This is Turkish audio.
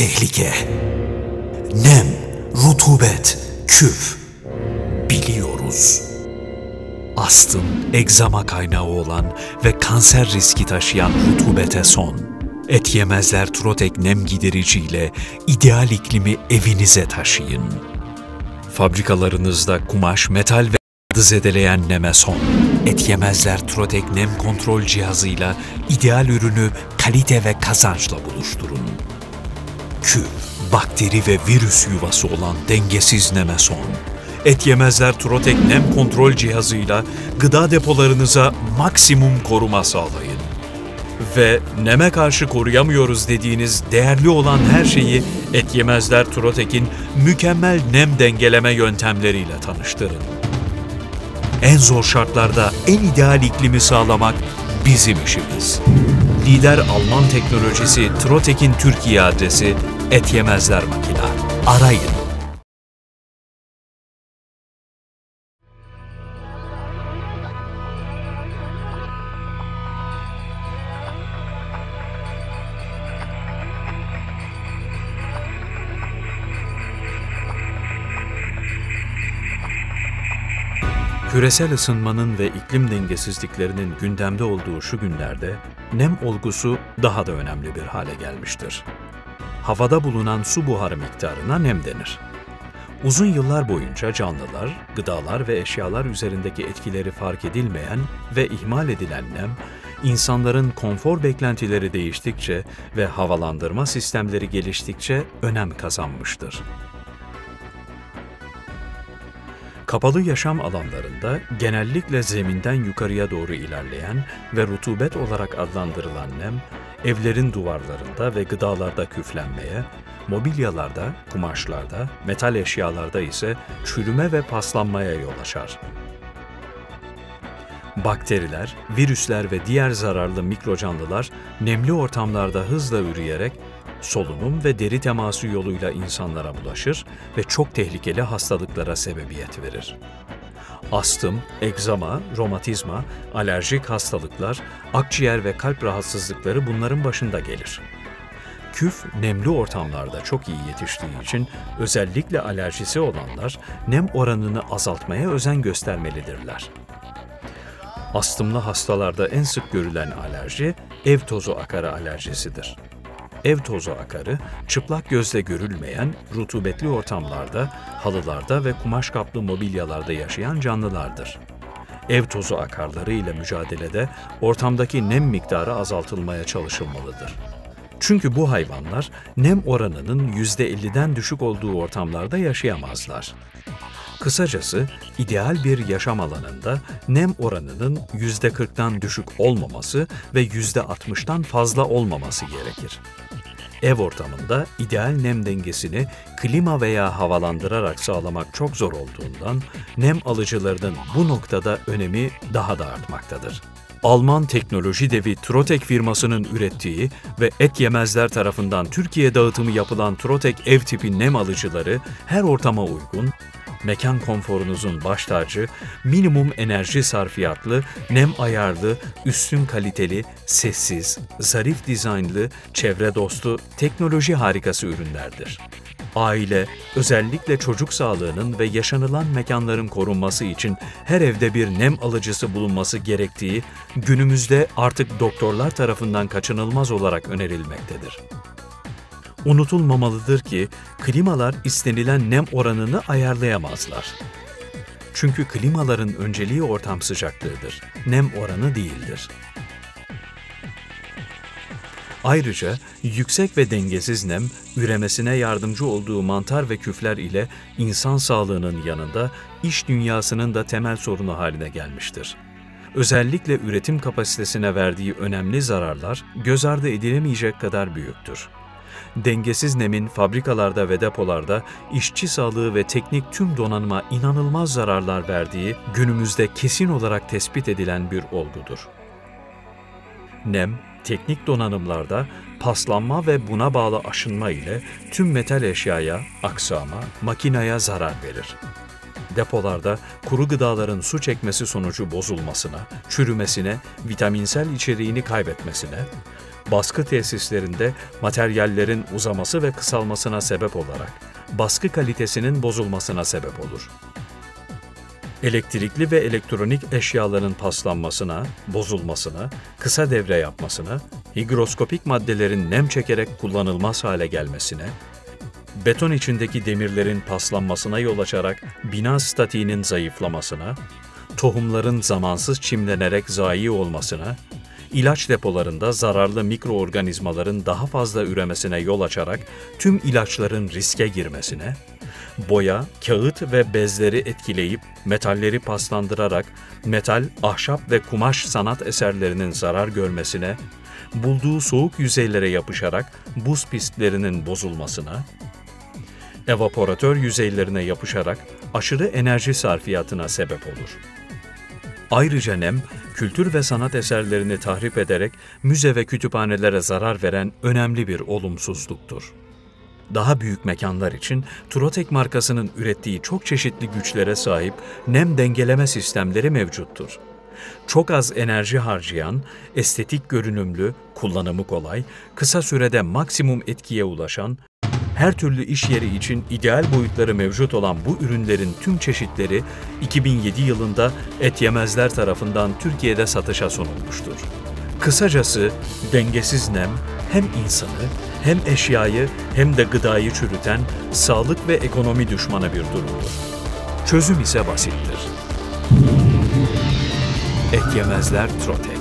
tehlike. Nem, rutubet, küf. Biliyoruz. Astım, egzama kaynağı olan ve kanser riski taşıyan rutubete son. Et yemezler Trotek nem gidericiyle ideal iklimi evinize taşıyın. Fabrikalarınızda kumaş, metal ve Adı zedeleyen neme son. Et yemezler Trotek nem kontrol cihazıyla ideal ürünü kalite ve kazançla buluşturun. Küf, bakteri ve virüs yuvası olan dengesiz neme son. Et yemezler Trotek nem kontrol cihazıyla gıda depolarınıza maksimum koruma sağlayın. Ve neme karşı koruyamıyoruz dediğiniz değerli olan her şeyi Et Yemezler Trotek'in mükemmel nem dengeleme yöntemleriyle tanıştırın. En zor şartlarda en ideal iklimi sağlamak bizim işimiz. Lider Alman teknolojisi Trotek'in Türkiye adresi Et Yemezler Makina. Arayın. Küresel ısınmanın ve iklim dengesizliklerinin gündemde olduğu şu günlerde nem olgusu daha da önemli bir hale gelmiştir. Havada bulunan su buharı miktarına nem denir. Uzun yıllar boyunca canlılar, gıdalar ve eşyalar üzerindeki etkileri fark edilmeyen ve ihmal edilen nem, insanların konfor beklentileri değiştikçe ve havalandırma sistemleri geliştikçe önem kazanmıştır. Kapalı yaşam alanlarında genellikle zeminden yukarıya doğru ilerleyen ve rutubet olarak adlandırılan nem, evlerin duvarlarında ve gıdalarda küflenmeye, mobilyalarda, kumaşlarda, metal eşyalarda ise çürüme ve paslanmaya yol açar. Bakteriler, virüsler ve diğer zararlı mikrocanlılar nemli ortamlarda hızla üreyerek solunum ve deri teması yoluyla insanlara bulaşır ve çok tehlikeli hastalıklara sebebiyet verir. Astım, egzama, romatizma, alerjik hastalıklar, akciğer ve kalp rahatsızlıkları bunların başında gelir. Küf, nemli ortamlarda çok iyi yetiştiği için özellikle alerjisi olanlar nem oranını azaltmaya özen göstermelidirler. Astımlı hastalarda en sık görülen alerji ev tozu akarı alerjisidir. Ev tozu akarı, çıplak gözle görülmeyen, rutubetli ortamlarda, halılarda ve kumaş kaplı mobilyalarda yaşayan canlılardır. Ev tozu akarları ile mücadelede ortamdaki nem miktarı azaltılmaya çalışılmalıdır. Çünkü bu hayvanlar nem oranının %50'den düşük olduğu ortamlarda yaşayamazlar. Kısacası ideal bir yaşam alanında nem oranının %40'tan düşük olmaması ve %60'tan fazla olmaması gerekir. Ev ortamında ideal nem dengesini klima veya havalandırarak sağlamak çok zor olduğundan nem alıcılarının bu noktada önemi daha da artmaktadır. Alman teknoloji devi Trotek firmasının ürettiği ve et yemezler tarafından Türkiye dağıtımı yapılan Trotek ev tipi nem alıcıları her ortama uygun, mekan konforunuzun baş tacı, minimum enerji sarfiyatlı, nem ayarlı, üstün kaliteli, sessiz, zarif dizaynlı, çevre dostu, teknoloji harikası ürünlerdir. Aile, özellikle çocuk sağlığının ve yaşanılan mekanların korunması için her evde bir nem alıcısı bulunması gerektiği günümüzde artık doktorlar tarafından kaçınılmaz olarak önerilmektedir. Unutulmamalıdır ki klimalar istenilen nem oranını ayarlayamazlar. Çünkü klimaların önceliği ortam sıcaklığıdır, nem oranı değildir. Ayrıca yüksek ve dengesiz nem, üremesine yardımcı olduğu mantar ve küfler ile insan sağlığının yanında iş dünyasının da temel sorunu haline gelmiştir. Özellikle üretim kapasitesine verdiği önemli zararlar göz ardı edilemeyecek kadar büyüktür. Dengesiz nemin fabrikalarda ve depolarda işçi sağlığı ve teknik tüm donanıma inanılmaz zararlar verdiği günümüzde kesin olarak tespit edilen bir olgudur. Nem, teknik donanımlarda paslanma ve buna bağlı aşınma ile tüm metal eşyaya, aksama, makinaya zarar verir. Depolarda kuru gıdaların su çekmesi sonucu bozulmasına, çürümesine, vitaminsel içeriğini kaybetmesine, baskı tesislerinde materyallerin uzaması ve kısalmasına sebep olarak baskı kalitesinin bozulmasına sebep olur. Elektrikli ve elektronik eşyaların paslanmasına, bozulmasına, kısa devre yapmasına, higroskopik maddelerin nem çekerek kullanılmaz hale gelmesine, beton içindeki demirlerin paslanmasına yol açarak bina statiğinin zayıflamasına, tohumların zamansız çimlenerek zayi olmasına, ilaç depolarında zararlı mikroorganizmaların daha fazla üremesine yol açarak tüm ilaçların riske girmesine, boya, kağıt ve bezleri etkileyip metalleri paslandırarak metal, ahşap ve kumaş sanat eserlerinin zarar görmesine, bulduğu soğuk yüzeylere yapışarak buz pistlerinin bozulmasına, evaporatör yüzeylerine yapışarak aşırı enerji sarfiyatına sebep olur. Ayrıca nem, kültür ve sanat eserlerini tahrip ederek müze ve kütüphanelere zarar veren önemli bir olumsuzluktur. Daha büyük mekanlar için Turotek markasının ürettiği çok çeşitli güçlere sahip nem dengeleme sistemleri mevcuttur. Çok az enerji harcayan, estetik görünümlü, kullanımı kolay, kısa sürede maksimum etkiye ulaşan, her türlü iş yeri için ideal boyutları mevcut olan bu ürünlerin tüm çeşitleri 2007 yılında Et Yemezler tarafından Türkiye'de satışa sunulmuştur. Kısacası dengesiz nem hem insanı hem eşyayı hem de gıdayı çürüten sağlık ve ekonomi düşmanı bir durumdur. Çözüm ise basittir. Et Yemezler Trotek